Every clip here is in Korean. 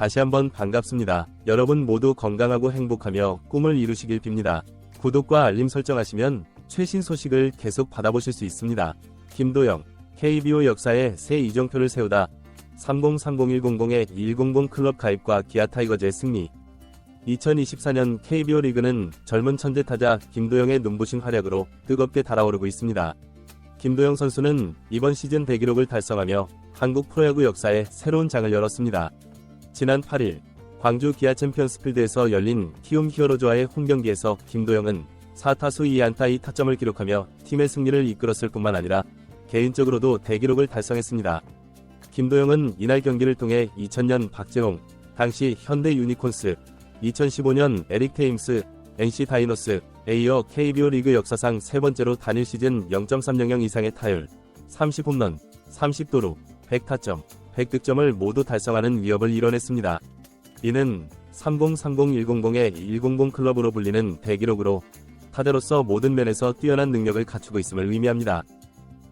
다시 한번 반갑습니다. 여러분 모두 건강하고 행복하며 꿈을 이루시길 빕니다. 구독과 알림 설정하시면 최신 소식을 계속 받아보실 수 있습니다. 김도영, KBO 역사에 새 이정표를 세우다 3030-100의 100 클럽 가입과 기아 타이거즈의 승리 2024년 KBO 리그는 젊은 천재 타자 김도영의 눈부신 활약으로 뜨겁게 달아오르고 있습니다. 김도영 선수는 이번 시즌 대기록을 달성하며 한국 프로야구 역사에 새로운 장을 열었습니다. 지난 8일 광주 기아 챔피언스필드에서 열린 키움 히어로즈와의 홈경기에서 김도영은 4타수 2안타 2타점을 기록하며 팀의 승리를 이끌었을 뿐만 아니라 개인적으로도 대기록을 달성했습니다. 김도영은 이날 경기를 통해 2000년 박재홍, 당시 현대 유니콘스, 2015년 에릭 테임스, NC 다이노스, 에 이어 KBO 리그 역사상 세 번째로 단일 시즌 0.300 이상의 타율, 30홈런, 30도루, 100타점, 100득점을 모두 달성하는 위협을 이뤄냈습니다. 이는 3030-100의 100 클럽으로 불리는 대기록으로 타자로서 모든 면에서 뛰어난 능력을 갖추고 있음을 의미합니다.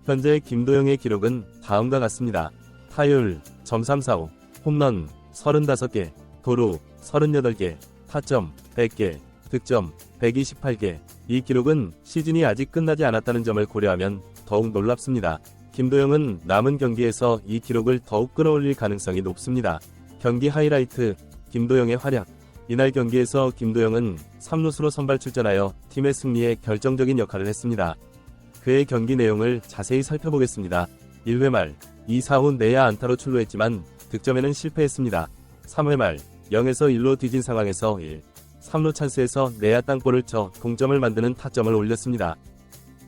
현재 김도영의 기록은 다음과 같습니다. 타율 .345, 홈런 35개, 도루 38개, 타점 100개, 득점 128개. 이 기록은 시즌이 아직 끝나지 않았다는 점을 고려하면 더욱 놀랍습니다. 김도영은 남은 경기에서 이 기록을 더욱 끌어올릴 가능성이 높습니다. 경기 하이라이트 김도영의 활약 이날 경기에서 김도영은 3루수로 선발 출전하여 팀의 승리에 결정적인 역할을 했습니다. 그의 경기 내용을 자세히 살펴보겠습니다. 1회 말 2사후 내야 안타로 출루했지만 득점에는 실패했습니다. 3회 말 0에서 1로 뒤진 상황에서 1, 3루 찬스에서 내야 땅볼을 쳐 동점을 만드는 타점을 올렸습니다.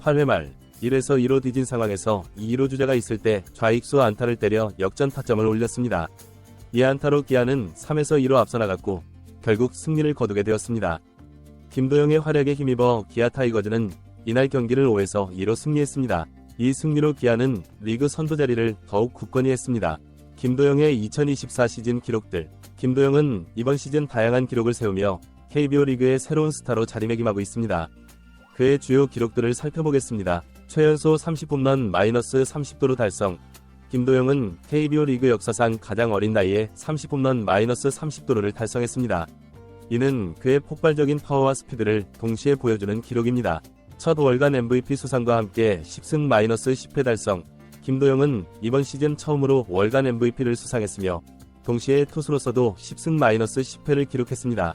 8회 말 1에서 2로 뒤진 상황에서 2루 주자가 있을 때 좌익수 안타를 때려 역전 타점을 올렸습니다. 이 안타로 기아는 3에서 2로 앞서 나갔고 결국 승리를 거두게 되었습니다. 김도영의 활약에 힘입어 기아 타이거즈는 이날 경기를 5에서 2로 승리했습니다. 이 승리로 기아는 리그 선두 자리를 더욱 굳건히 했습니다. 김도영의 2024 시즌 기록들 김도영은 이번 시즌 다양한 기록을 세우며 KBO 리그의 새로운 스타로 자리매김하고 있습니다. 그의 주요 기록들을 살펴보겠습니다. 최연소 30홈런 마이너스 30도로 달성. 김도영은 KBO 리그 역사상 가장 어린 나이에 30홈런 마이너스 30도루를 달성했습니다. 이는 그의 폭발적인 파워와 스피드를 동시에 보여주는 기록입니다. 첫 월간 MVP 수상과 함께 10승 마이너스 10회 달성. 김도영은 이번 시즌 처음으로 월간 MVP를 수상했으며 동시에 투수로서도 10승 마이너스 10회를 기록했습니다.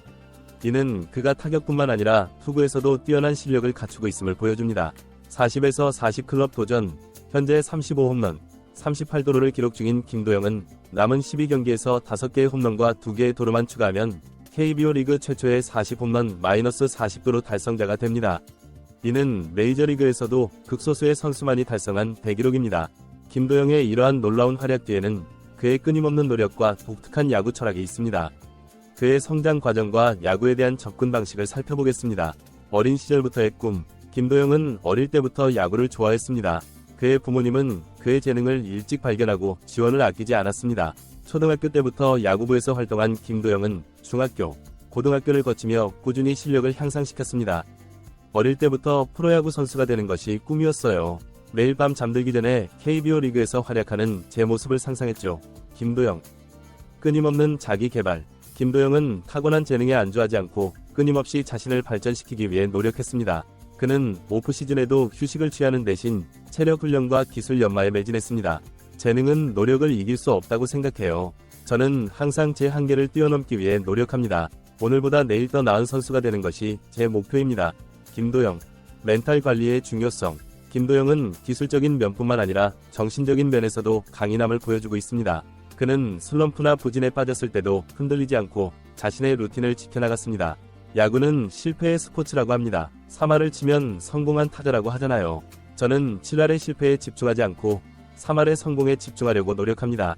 이는 그가 타격뿐만 아니라 투구에서도 뛰어난 실력을 갖추고 있음을 보여줍니다. 40에서 40 클럽 도전, 현재 35홈런, 38도루를 기록 중인 김도영은 남은 12경기에서 5개의 홈런과 2개의 도루만 추가하면 KBO 리그 최초의 40홈런 마이너스 40도루 달성자가 됩니다. 이는 메이저리그에서도 극소수의 선수만이 달성한 대기록입니다. 김도영의 이러한 놀라운 활약 뒤에는 그의 끊임없는 노력과 독특한 야구 철학이 있습니다. 그의 성장 과정과 야구에 대한 접근 방식을 살펴보겠습니다. 어린 시절부터의 꿈, 김도영은 어릴 때부터 야구를 좋아했습니다. 그의 부모님은 그의 재능을 일찍 발견하고 지원을 아끼지 않았습니다. 초등학교 때부터 야구부에서 활동한 김도영은 중학교, 고등학교를 거치며 꾸준히 실력을 향상시켰습니다. 어릴 때부터 프로야구 선수가 되는 것이 꿈이었어요. 매일 밤 잠들기 전에 KBO 리그에서 활약하는 제 모습을 상상했죠. 김도영. 끊임없는 자기 개발. 김도영은 타고난 재능에 안주하지 않고 끊임없이 자신을 발전시키기 위해 노력했습니다. 그는 오프 시즌에도 휴식을 취하는 대신 체력 훈련과 기술 연마에 매진했습니다. 재능은 노력을 이길 수 없다고 생각해요. 저는 항상 제 한계를 뛰어넘기 위해 노력합니다. 오늘보다 내일 더 나은 선수가 되는 것이 제 목표입니다. 김도영. 멘탈 관리의 중요성. 김도영은 기술적인 면뿐만 아니라 정신적인 면에서도 강인함을 보여주고 있습니다. 그는 슬럼프나 부진에 빠졌을 때도 흔들리지 않고 자신의 루틴을 지켜나갔습니다. 야구는 실패의 스포츠라고 합니다. 3할을 치면 성공한 타자라고 하잖아요. 저는 7할의 실패에 집중하지 않고 3할의 성공에 집중하려고 노력합니다.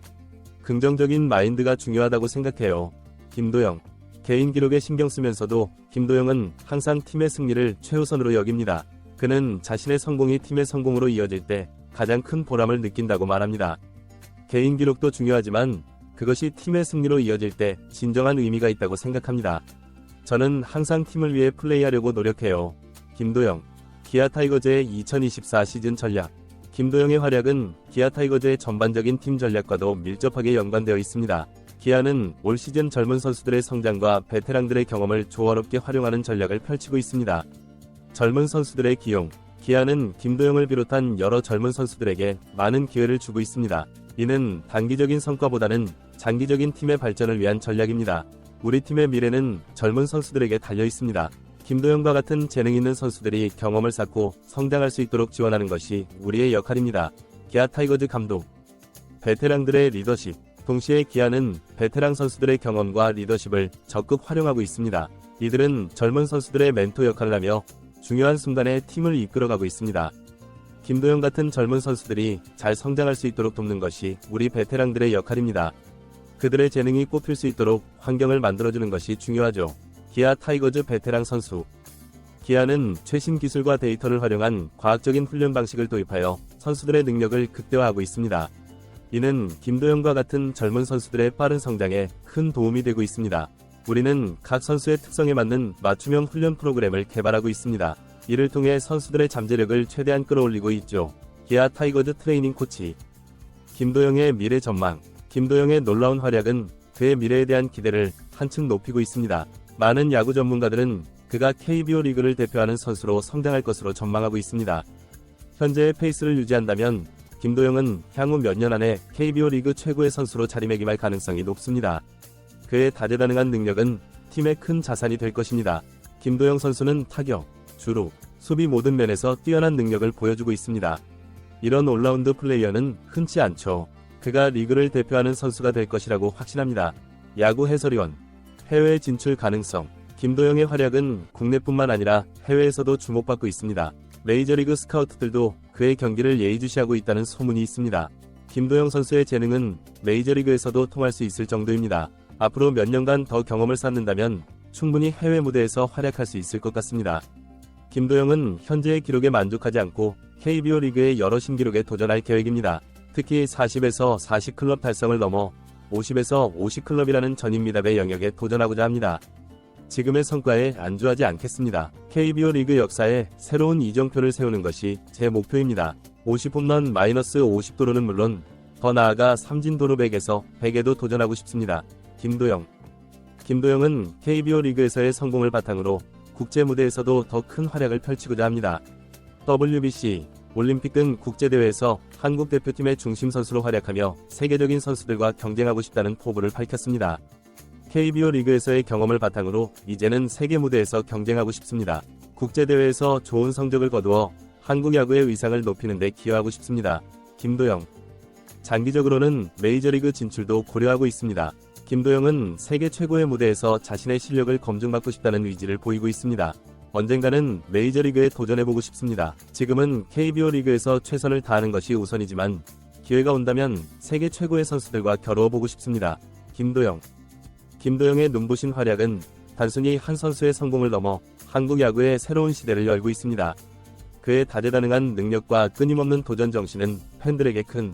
긍정적인 마인드가 중요하다고 생각해요. 김도영. 개인 기록에 신경 쓰면서도 김도영은 항상 팀의 승리를 최우선으로 여깁니다. 그는 자신의 성공이 팀의 성공으로 이어질 때 가장 큰 보람을 느낀다고 말합니다. 개인 기록도 중요하지만 그것이 팀의 승리로 이어질 때 진정한 의미가 있다고 생각합니다. 저는 항상 팀을 위해 플레이하려고 노력해요. 김도영. 기아 타이거즈의 2024 시즌 전략. 김도영의 활약은 기아 타이거즈의 전반적인 팀 전략과도 밀접하게 연관되어 있습니다. 기아는 올 시즌 젊은 선수들의 성장과 베테랑들의 경험을 조화롭게 활용하는 전략을 펼치고 있습니다. 젊은 선수들의 기용, 기아는 김도영을 비롯한 여러 젊은 선수들에게 많은 기회를 주고 있습니다. 이는 단기적인 성과보다는 장기적인 팀의 발전을 위한 전략입니다. 우리 팀의 미래는 젊은 선수들에게 달려 있습니다. 김도영과 같은 재능 있는 선수들이 경험을 쌓고 성장할 수 있도록 지원하는 것이 우리의 역할입니다. 기아 타이거즈 감독 베테랑들의 리더십 동시에 기아는 베테랑 선수들의 경험과 리더십을 적극 활용하고 있습니다. 이들은 젊은 선수들의 멘토 역할을 하며 중요한 순간에 팀을 이끌어가고 있습니다. 김도영 같은 젊은 선수들이 잘 성장할 수 있도록 돕는 것이 우리 베테랑들의 역할입니다. 그들의 재능이 꽃필 수 있도록 환경을 만들어주는 것이 중요하죠. 기아 타이거즈 베테랑 선수 기아는 최신 기술과 데이터를 활용한 과학적인 훈련 방식을 도입하여 선수들의 능력을 극대화하고 있습니다. 이는 김도영과 같은 젊은 선수들의 빠른 성장에 큰 도움이 되고 있습니다. 우리는 각 선수의 특성에 맞는 맞춤형 훈련 프로그램을 개발하고 있습니다. 이를 통해 선수들의 잠재력을 최대한 끌어올리고 있죠. 기아 타이거즈 트레이닝 코치 김도영의 미래 전망 김도영의 놀라운 활약은 그의 미래에 대한 기대를 한층 높이고 있습니다. 많은 야구 전문가들은 그가 KBO 리그를 대표하는 선수로 성장할 것으로 전망하고 있습니다. 현재의 페이스를 유지한다면 김도영은 향후 몇 년 안에 KBO 리그 최고의 선수로 자리매김할 가능성이 높습니다. 그의 다재다능한 능력은 팀의 큰 자산이 될 것입니다. 김도영 선수는 타격, 주루, 수비 모든 면에서 뛰어난 능력을 보여주고 있습니다. 이런 올라운드 플레이어는 흔치 않죠. 그가 리그를 대표하는 선수가 될 것이라고 확신합니다. 야구 해설위원, 해외 진출 가능성. 김도영의 활약은 국내뿐만 아니라 해외에서도 주목받고 있습니다. 메이저리그 스카우트들도 그의 경기를 예의주시하고 있다는 소문이 있습니다. 김도영 선수의 재능은 메이저리그에서도 통할 수 있을 정도입니다. 앞으로 몇 년간 더 경험을 쌓는다면 충분히 해외 무대에서 활약할 수 있을 것 같습니다. 김도영은 현재의 기록에 만족하지 않고 KBO 리그의 여러 신기록에 도전할 계획입니다. 특히 40에서 40 클럽 달성을 넘어 50에서 50 클럽이라는 전임 미답의 영역에 도전하고자 합니다. 지금의 성과에 안주하지 않겠습니다. KBO 리그 역사에 새로운 이정표를 세우는 것이 제 목표입니다. 50홈런 마이너스 50도로는 물론 더 나아가 삼진도로 100에서 100에도 도전하고 싶습니다. 김도영 김도영은 KBO 리그에서의 성공을 바탕으로 국제 무대에서도 더 큰 활약을 펼치고자 합니다. WBC, 올림픽 등 국제대회에서 한국 대표팀의 중심 선수로 활약하며 세계적인 선수들과 경쟁하고 싶다는 포부를 밝혔습니다. KBO 리그에서의 경험을 바탕으로 이제는 세계 무대에서 경쟁하고 싶습니다. 국제대회에서 좋은 성적을 거두어 한국 야구의 위상을 높이는 데 기여하고 싶습니다. 김도영 장기적으로는 메이저리그 진출도 고려하고 있습니다. 김도영은 세계 최고의 무대에서 자신의 실력을 검증받고 싶다는 의지를 보이고 있습니다. 언젠가는 메이저리그에 도전해보고 싶습니다. 지금은 KBO 리그에서 최선을 다하는 것이 우선이지만 기회가 온다면 세계 최고의 선수들과 겨루어보고 싶습니다. 김도영 김도영의 눈부신 활약은 단순히 한 선수의 성공을 넘어 한국 야구의 새로운 시대를 열고 있습니다. 그의 다재다능한 능력과 끊임없는 도전 정신은 팬들에게 큰